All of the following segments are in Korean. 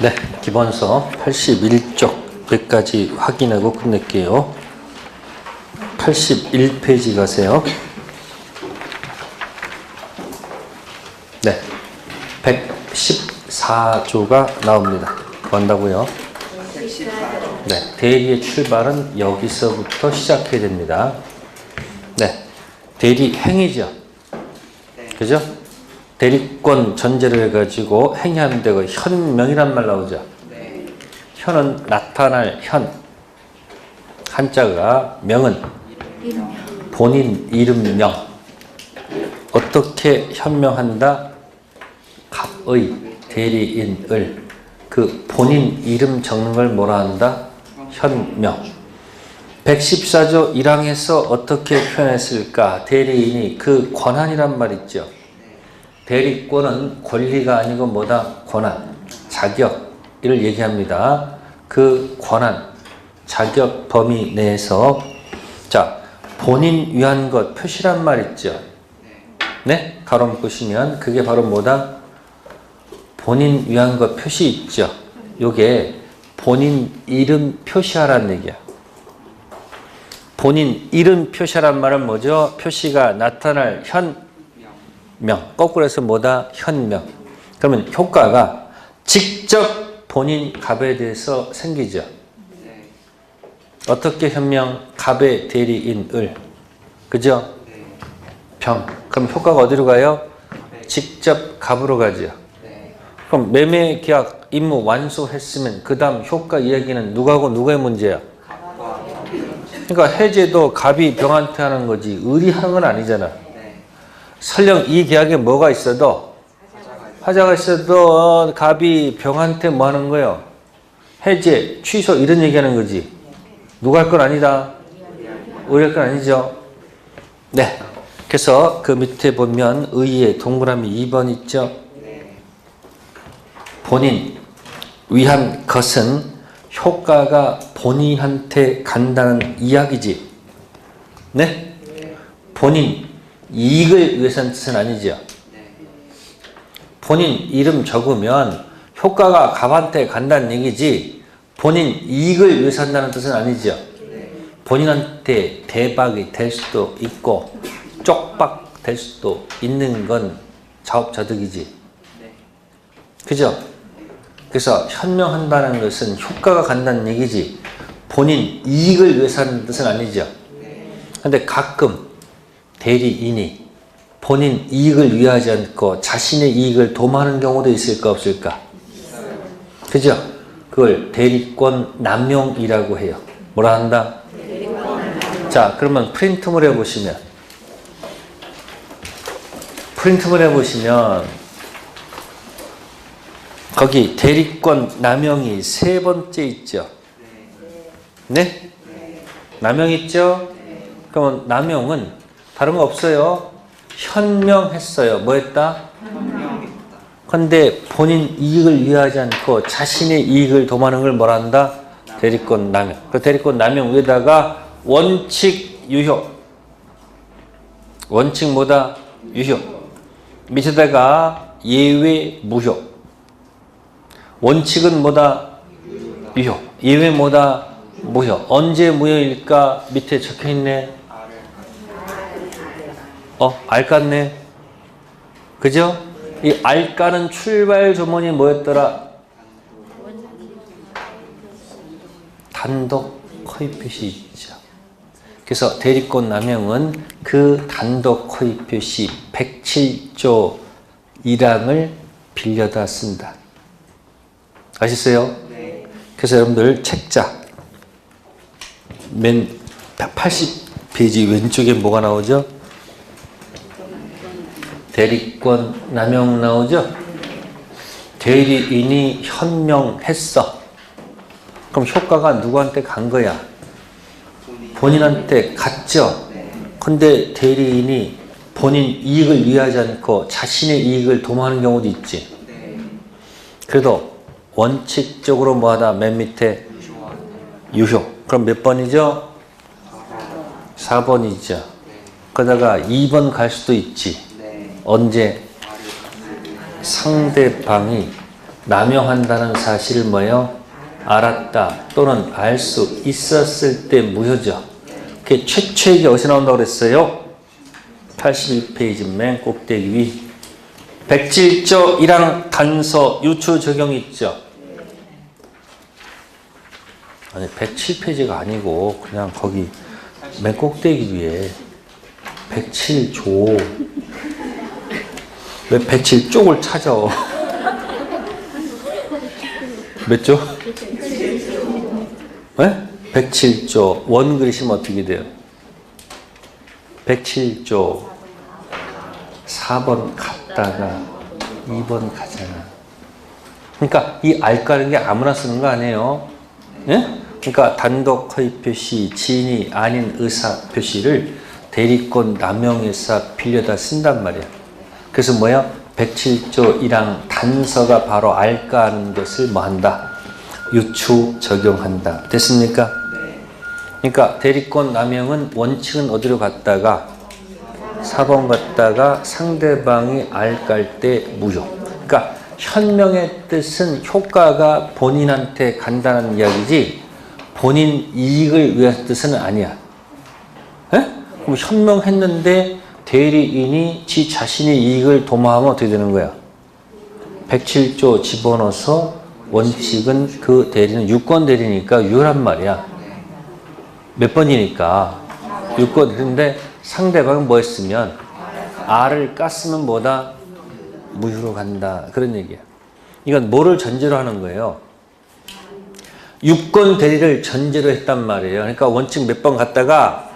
네, 기본서 81쪽 끝까지 확인하고 끝낼게요. 81페이지 가세요. 네, 114조가 나옵니다. 구한다고요? 네, 대리의 출발은 여기서부터 시작해야 됩니다. 네, 대리 행위죠. 그죠? 대리권 전제를 해가지고 행위하는 데가 현명이란 말 나오죠. 현은 나타날 현. 한자가 명은 본인 이름명. 어떻게 현명한다? 갑의 대리인을 그 본인 이름 적는 걸 뭐라 한다? 현명. 114조 1항에서 어떻게 표현했을까? 대리인이 그 권한이란 말 있죠. 대리권은 권리가 아니고 뭐다? 권한, 자격, 이를 얘기합니다. 그 권한, 자격 범위 내에서 자, 본인 위한 것 표시란 말 있죠. 네? 가로 보시면 그게 바로 뭐다? 본인 위한 것 표시 있죠. 요게 본인 이름 표시하라는 얘기야. 본인 이름 표시하란 말은 뭐죠? 표시가 나타날 현 명. 거꾸로 해서 뭐다? 현명. 그러면 효과가 직접 본인 갑에 대해서 생기죠. 어떻게 현명? 갑의 대리인을. 그죠? 병. 그럼 효과가 어디로 가요? 직접 갑으로 가죠. 그럼 매매 계약 임무 완수했으면 그 다음 효과 이야기는 누가고 누구의 문제야? 그러니까 해제도 갑이 병한테 하는 거지 의리하는 건 아니잖아. 설령 이 계약에 뭐가 있어도 하자가 있어도 갑이 병한테 뭐 하는 거예요? 해제, 취소 이런 얘기하는 거지. 누가 할 건 아니다. 의리할 건 아니죠. 네. 그래서 그 밑에 보면 의의 동그라미 2번 있죠. 본인 위한 것은 효과가 본인한테 간다는 이야기지. 네? 본인 이익을 위해서는 뜻은 아니죠. 본인 이름 적으면 효과가 갑한테 간다는 얘기지 본인 이익을 위해서 한다는 뜻은 아니죠. 본인한테 대박이 될 수도 있고 쪽박 될 수도 있는 건 자업자득이지. 그죠? 그래서 현명한다는 것은 효과가 간다는 얘기지 본인 이익을 위해서 하는 뜻은 아니죠. 근데 가끔 대리인이 본인 이익을 위하지 않고 자신의 이익을 도모하는 경우도 있을까 없을까? 그죠? 그걸 대리권 남용이라고 해요. 뭐라 한다? 자, 그러면 프린트물 해보시면 프린트물 해보시면 거기 대리권 남용이 세 번째 있죠. 네? 남용 있죠? 그러면 남용은 다른 거 없어요. 현명했어요. 뭐 했다? 근데 본인 이익을 위하지 않고 자신의 이익을 도모하는 걸 뭐라 한다? 대리권 남용. 그 대리권 남용 위에다가 원칙 유효. 원칙 뭐다? 유효. 밑에다가 예외 무효. 원칙은 뭐다? 유효. 예외 뭐다? 무효. 언제 무효일까? 밑에 적혀 있네. 어, 알 깠네. 그죠? 이 알까는 출발 조문이 뭐였더라? 단독 커이 표시 있죠. 그래서 대리권 남용은 그 단독 커이 표시 107조 1항을 빌려다 쓴다. 아셨어요? 그래서 여러분들 책자 맨 80페이지 왼쪽에 뭐가 나오죠? 대리권 남용 나오죠? 대리인이 현명했어. 그럼 효과가 누구한테 간 거야? 본인한테 갔죠? 근데 대리인이 본인 이익을 위하지 않고 자신의 이익을 도모하는 경우도 있지. 그래도 원칙적으로 뭐하다 맨 밑에 유효. 그럼 몇 번이죠? 4번이죠. 그러다가 2번 갈 수도 있지. 언제? 상대방이 남용한다는 사실을 뭐요? 알았다 또는 알 수 있었을 때 무효죠. 그게 최초의 게 어디서 나온다고 그랬어요? 81페이지 맨 꼭대기 위 107조 1항 단서 유추 적용 있죠? 아니 107페이지가 아니고 그냥 거기 맨 꼭대기 위에 107조 왜 107쪽을 찾아 몇 조? 네? 107조 원 그리시면 어떻게 돼요? 107조 4번 갔다가 2번 가잖아 그러니까 이 알까는 게 아무나 쓰는 거 아니에요 예? 그러니까 단독 허위 표시 지인이 아닌 의사 표시를 대리권 남용해서 빌려다 쓴단 말이야 그래서 뭐야? 107조 1항 단서가 바로 알까 하는 것을 뭐 한다? 유추 적용한다. 됐습니까? 그러니까 대리권 남용은 원칙은 어디로 갔다가 4번 갔다가 상대방이 알깔 때 무효. 그러니까 현명의 뜻은 효과가 본인한테 간다는 이야기지 본인 이익을 위한 뜻은 아니야. 에? 그럼 현명했는데 대리인이 지 자신의 이익을 도모하면 어떻게 되는 거야? 107조 집어넣어서 원칙은 그 대리는 유권 대리니까 유효란 말이야. 몇 번이니까. 유권 대리인데 상대방은 뭐 했으면 R을 깠으면 뭐다? 무효로 간다. 그런 얘기야. 이건 뭐를 전제로 하는 거예요? 유권 대리를 전제로 했단 말이에요. 그러니까 원칙 몇 번 갔다가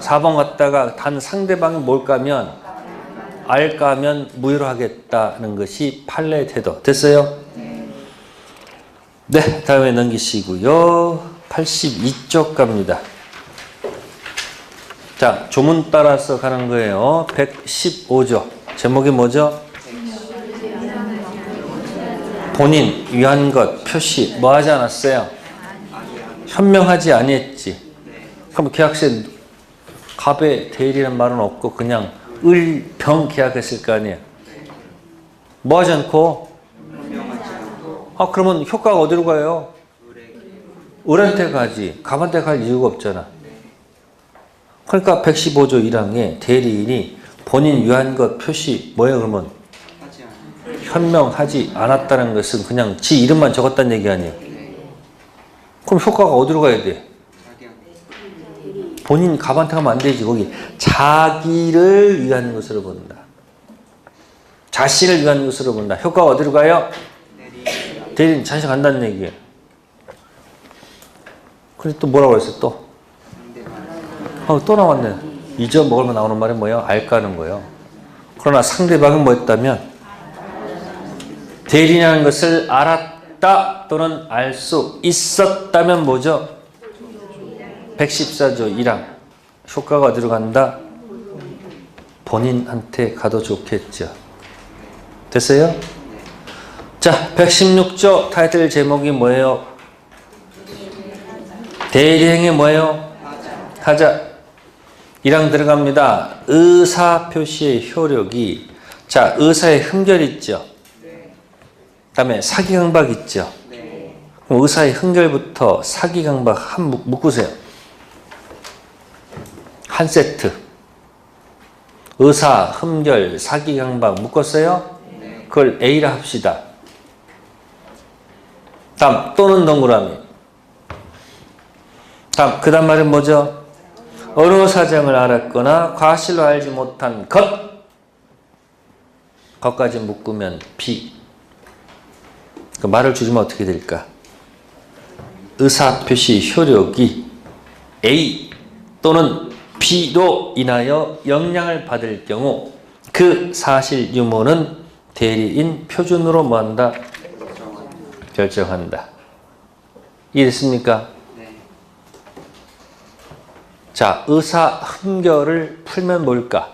4번 갔다가 단 상대방이 뭘까면 알까면 무효로 하겠다는 것이 판례 태도. 됐어요? 네, 다음에 넘기시고요. 82쪽 갑니다. 자, 조문 따라서 가는 거예요. 115조. 제목이 뭐죠? 본인 위한 것 표시 뭐 하지 않았어요? 현명하지 아니했지. 그럼 계약서에 갑의 대리라는 말은 없고 그냥 을병 계약했을 거 아니에요. 뭐 하지 않고? 아 그러면 효과가 어디로 가요? 을한테 가지. 갑한테 갈 이유가 없잖아. 그러니까 115조 1항에 대리인이 본인 위한 것 표시 뭐예요 그러면? 현명하지 않았다는 것은 그냥 지 이름만 적었다는 얘기 아니에요. 그럼 효과가 어디로 가야 돼? 본인 갑한테 가면 안 되지. 거기 자기를 위한 것으로 본다. 자신을 위한 것으로 본다. 효과가 어디로 가요? 대리인 자신 간다는 얘기예요. 그래서 또 뭐라고 했어요? 또? 어, 또 나왔네. 잊어먹으면 나오는 말이 뭐예요? 알까는 거예요. 그러나 상대방은 뭐 했다면 대리라는 것을 알았다 또는 알 수 있었다면 뭐죠? 114조 1항 효과가 어디로 간다? 본인한테 가도 좋겠죠. 됐어요? 자, 116조 타이틀 제목이 뭐예요? 대리행위 뭐예요? 하자. 1항 들어갑니다. 의사 표시의 효력이 자, 의사의 흠결 있죠. 그다음에 사기 강박 있죠. 의사의 흠결부터 사기 강박 한 묶- 묶으세요. 한 세트. 의사, 흠결, 사기 강박 묶었어요? 그걸 A라 합시다. 다음 또는 동그라미. 다음 그 다음 말은 뭐죠? 어느 사정을 알았거나 과실로 알지 못한 것. 것까지 묶으면 B. 그 말을 줄이면 어떻게 될까? 의사 표시 효력이 A 또는 B로 인하여 영향을 받을 경우 그 사실 유무는 대리인 표준으로 뭐한다? 결정한다. 이해됐습니까? 자, 의사 흠결을 풀면 뭘까?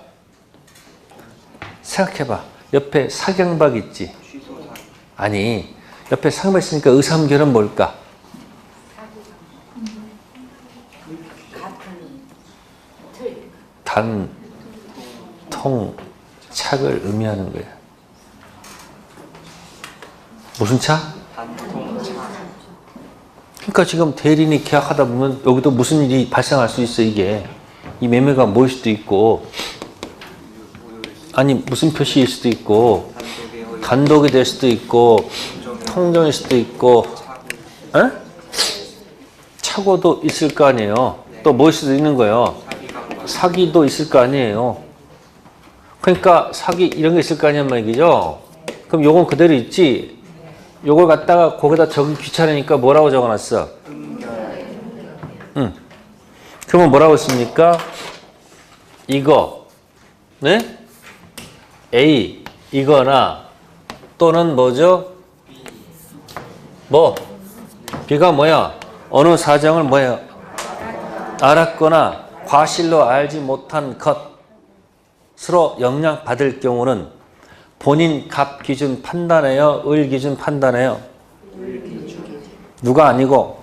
생각해봐. 옆에 사경박 있지? 아니, 옆에 사경박 있으니까 의사 흠결은 뭘까? 단, 통, 착을 의미하는 거야. 무슨 차? 그러니까 지금 대리인이 계약하다 보면 여기도 무슨 일이 발생할 수 있어 이게. 이 매매가 뭐일 수도 있고. 아니 무슨 표시일 수도 있고. 단독이 될 수도 있고. 통정일 수도 있고. 에? 착오도 있을 거 아니에요. 또 뭐일 수도 있는 거예요 사기도 있을 거 아니에요. 그러니까 사기 이런 게 있을 거 아니란 말이죠. 그럼 요건 그대로 있지? 요걸 갖다가 거기다 적기 귀찮으니까 뭐라고 적어놨어? 응. 그러면 뭐라고 했습니까? 이거. 네? A. 이거나 또는 뭐죠? 뭐? B가 뭐야? 어느 사정을 뭐예요 알았거나 과실로 알지 못한 것으로 영향받을 경우는 본인 갑 기준 판단해요? 을 기준 판단해요? 누가 아니고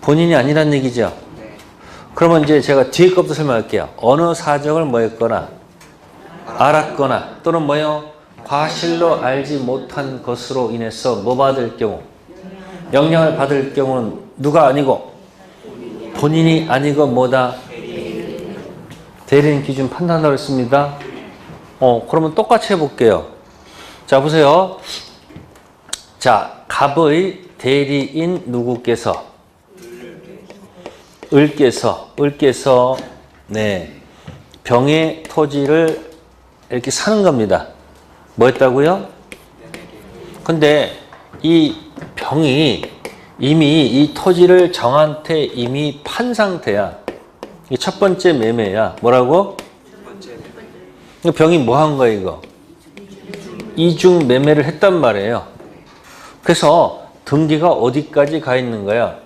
본인이 아니란 얘기죠. 네 그러면 이제 제가 뒤에 것부터 설명할게요. 어느 사정을 뭐 했거나 알았거나 또는 뭐요? 과실로 알지 못한 것으로 인해서 뭐 받을 경우 영향을 받을 경우는 누가 아니고 본인이 아니고 뭐다? 대리인 기준 판단하고 있습니다. 어, 그러면 똑같이 해볼게요. 자, 보세요. 자, 갑의 대리인 누구께서 을께서 을께서 네 병의 토지를 이렇게 사는 겁니다. 뭐였다고요? 근데 이 병이 이미 이 토지를 정한테 이미 판 상태야. 이게 첫 번째 매매야. 뭐라고? 이 병이 뭐 한 거야 이거? 이중 매매를 했단 말이에요. 그래서 등기가 어디까지 가 있는 거야?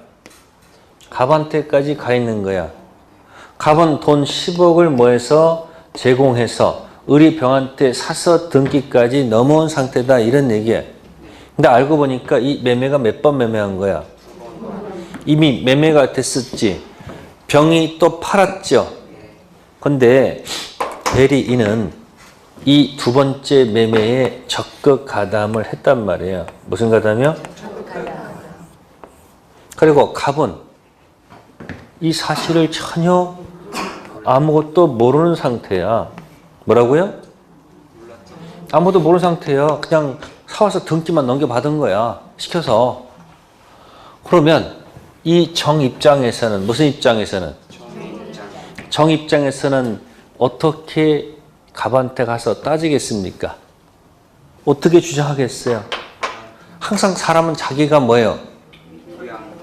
갑한테까지 가 있는 거야. 갑은 돈 10억을 뭐해서 제공해서 을이 병한테 사서 등기까지 넘어온 상태다 이런 얘기야. 근데 알고 보니까 이 매매가 몇 번 매매한 거야? 이미 매매가 됐었지. 병이 또 팔았죠. 근데 대리인은 이 두 번째 매매에 적극 가담을 했단 말이에요. 무슨 가담이요? 그리고 갑은 이 사실을 전혀 아무것도 모르는 상태야. 뭐라고요? 아무도 모르는 상태야. 그냥 사와서 등기만 넘겨받은 거야. 시켜서. 그러면 이 정 입장에서는 무슨 입장에서는 정 입장에서는 어떻게 갑한테 가서 따지겠습니까? 어떻게 주장하겠어요? 항상 사람은 자기가 뭐예요?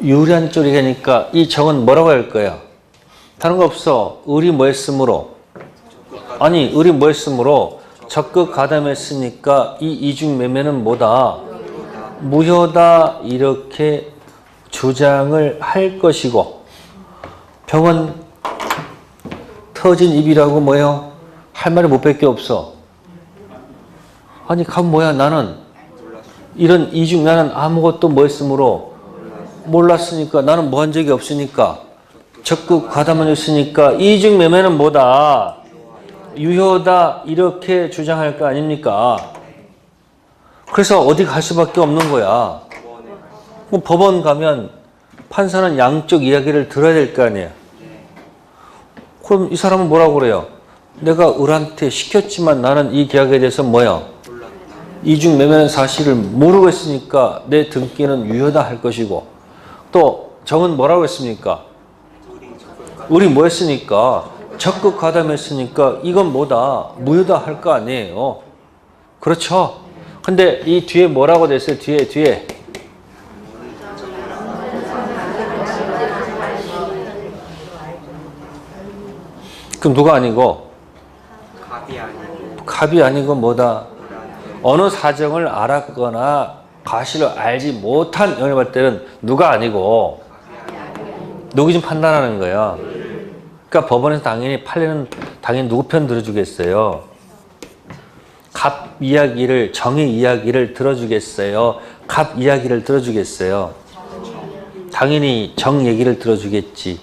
유리한 쪽이 되니까 이 정은 뭐라고 할 거예요? 다른 거 없어. 을이 뭐 했으므로? 아니, 을이 뭐 했으므로? 적극 가담했으니까 이 이중 매매는 뭐다? 무효다. 이렇게 주장을 할 것이고 병은 터진 입이라고 뭐예요? 할 말이 못 밖에 없어. 아니, 간 뭐야? 나는 이런 이중 나는 아무것도 뭐 했으므로 몰랐으니까 나는 뭐 한 적이 없으니까 적극 가담을 했으니까 이중 매매는 뭐다? 유효다 이렇게 주장할 거 아닙니까? 그래서 어디 갈 수밖에 없는 거야. 법원에 뭐 법원 가면 판사는 양쪽 이야기를 들어야 될 거 아니야. 그럼 이 사람은 뭐라고 그래요? 내가 을한테 시켰지만 나는 이 계약에 대해서 뭐야? 이중 매매는 사실을 모르고 있으니까 내 등기는 유효다 할 것이고 또 정은 뭐라고 했습니까? 우리 뭐 했으니까 적극 가담했으니까 이건 뭐다 무효다 할 거 아니에요. 그렇죠? 근데 이 뒤에 뭐라고 됐어요? 뒤에 뒤에. 그럼 누가 아니고 갑이 아니고. 갑이 아니고 뭐다? 어느 사정을 알았거나 과실을 알지 못한 받을 때는 누가 아니고? 누구 좀 판단하는 거야. 그러니까 법원에서 당연히 판례는 당연히 누구 편 들어주겠어요. 갑 이야기를 정의 이야기를 들어주겠어요. 갑 이야기를 들어주겠어요. 당연히 정 얘기를 들어주겠지.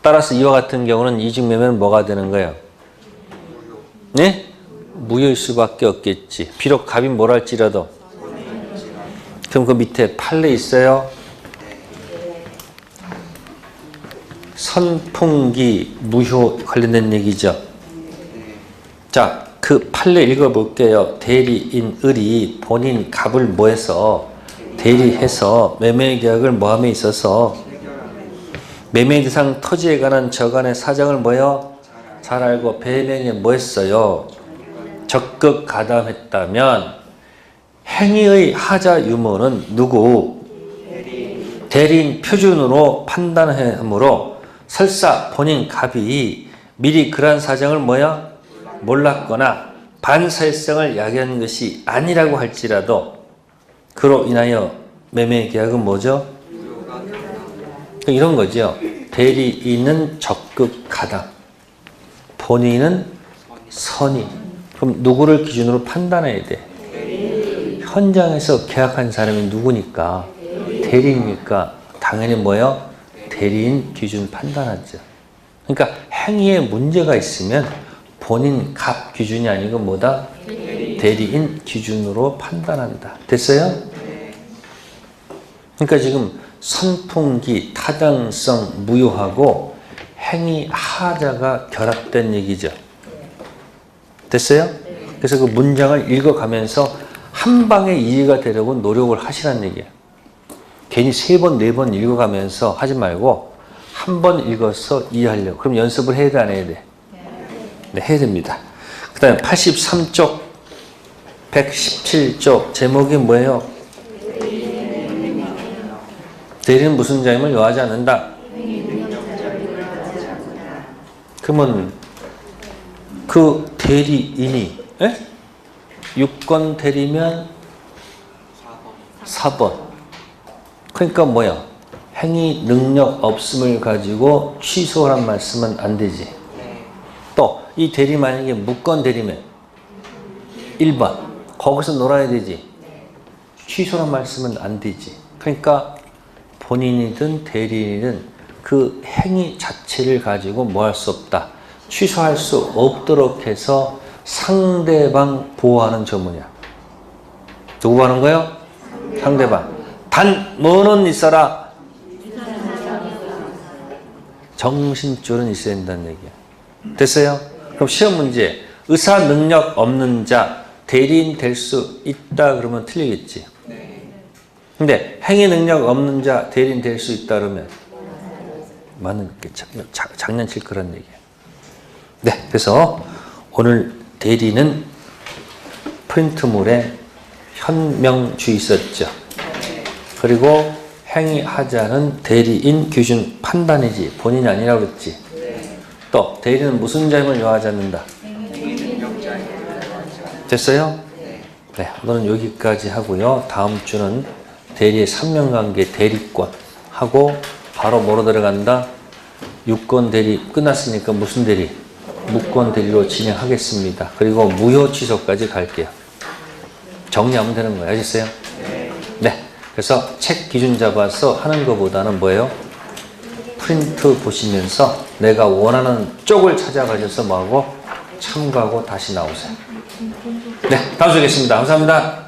따라서 이와 같은 경우는 이중매매는 뭐가 되는 거예요? 네? 무효일 수밖에 없겠지. 비록 갑이 뭘 할지라도 그럼 그 밑에 판례 있어요? 선풍기 무효 관련된 얘기죠. 자, 그 판례 읽어볼게요. 대리인 을이 본인 값을 뭐해서 대리해서 매매 계약을 뭐함에 있어서 매매 대상 토지에 관한 저간의 사정을 뭐요? 잘 알고 배명에 뭐했어요? 적극 가담했다면 행위의 하자 유무는 누구? 대리인 표준으로 판단하므로 설사 본인 갑이 미리 그러한 사정을 뭐야? 몰랐거나 반사회성을 야기한 것이 아니라고 할지라도 그로 인하여 매매 계약은 뭐죠? 이런 거죠. 대리인은 적극 가담, 본인은 선의. 그럼 누구를 기준으로 판단해야 돼? 현장에서 계약한 사람이 누구니까? 대리니까 당연히 뭐요? 대리인 기준 판단하죠. 그러니까 행위에 문제가 있으면 본인 값 기준이 아니고 뭐다? 대리인 기준으로 판단한다. 됐어요? 그러니까 지금 선풍기 타당성 무효하고 행위 하자가 결합된 얘기죠. 됐어요? 그래서 그 문장을 읽어가면서 한 방에 이해가 되려고 노력을 하시라는 얘기야. 괜히 세 번, 네 번 읽어가면서 하지 말고 한 번 읽어서 이해하려고. 그럼 연습을 해야 돼, 안 해야 돼? 네, 해야 됩니다. 그 다음에 83쪽, 117쪽, 제목이 뭐예요? 대리는 무슨 자임을 요하지 않는다. 그러면 그 대리인이 에? 유권 대리면 4번. 그러니까 뭐야? 행위 능력 없음을 가지고 취소란 말씀은 안 되지. 또 이 대리 만약에 무권 대리면 1번. 거기서 놀아야 되지. 취소란 말씀은 안 되지. 그러니까 본인이든 대리인이든 그 행위 자체를 가지고 뭐 할 수 없다. 취소할 수 없도록 해서 상대방 보호하는 전문이야. 누구 하는 거요? 상대방. 단 뭐는 있어라. 정신줄은 있어야 된다는 얘기야. 됐어요? 그럼 시험 문제. 의사 능력 없는 자 대리인 될 수 있다 그러면 틀리겠지. 근데 행위 능력 없는 자 대리인 될 수 있다 그러면 많은 장난칠 거란 얘기야. 네, 그래서 오늘 대리는 프린트물에 현명주의 있었죠. 그리고 행위하자는 대리인 기준 판단이지 본인이 아니라고 그랬지. 또 대리는 무슨 자임을 요하지 않는다. 됐어요? 네, 오늘은 여기까지 하고요. 다음 주는 대리의 삼명관계 대리권 하고 바로 뭐로 들어간다? 유권 대리 끝났으니까 무슨 대리? 무권 대리로 진행하겠습니다. 그리고 무효 취소까지 갈게요. 정리하면 되는 거예요. 아셨어요? 네. 그래서 책 기준 잡아서 하는 것보다는 뭐예요? 프린트 보시면서 내가 원하는 쪽을 찾아가셔서 뭐하고 참고하고 다시 나오세요. 네. 다음 주에 뵙겠습니다. 감사합니다.